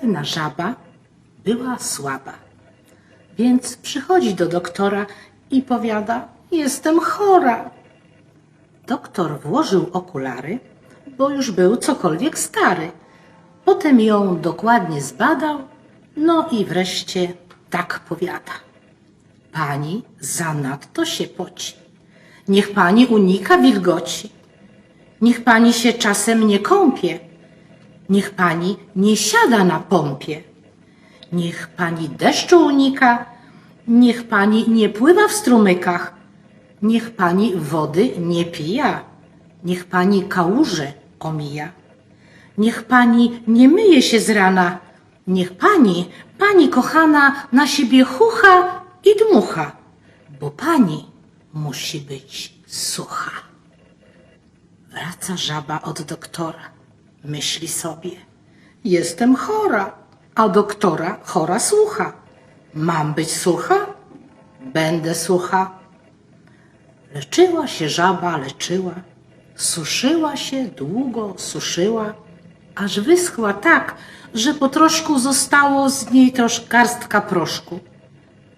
Pewna żaba była słaba, więc przychodzi do doktora i powiada: Jestem chora. Doktor włożył okulary, bo już był cokolwiek stary. Potem ją dokładnie zbadał, no i wreszcie tak powiada. Pani zanadto się poci. Niech pani unika wilgoci. Niech pani się czasem nie kąpie. Niech pani nie siada na pompie. Niech pani deszczu unika. Niech pani nie pływa w strumykach. Niech pani wody nie pija. Niech pani kałuże omija. Niech pani nie myje się z rana. Niech pani, pani kochana, na siebie chucha i dmucha, bo pani musi być sucha. Wraca żaba od doktora. Myśli sobie, jestem chora, a doktora chora słucha. Mam być sucha? Będę sucha. Leczyła się żaba, leczyła, suszyła się, długo suszyła, aż wyschła tak, że po troszku zostało z niej trosz garstka proszku.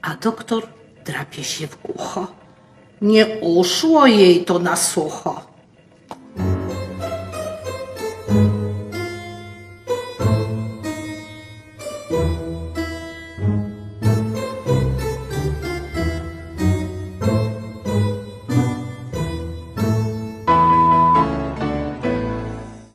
A doktor drapie się w ucho. Nie uszło jej to na sucho. thank you.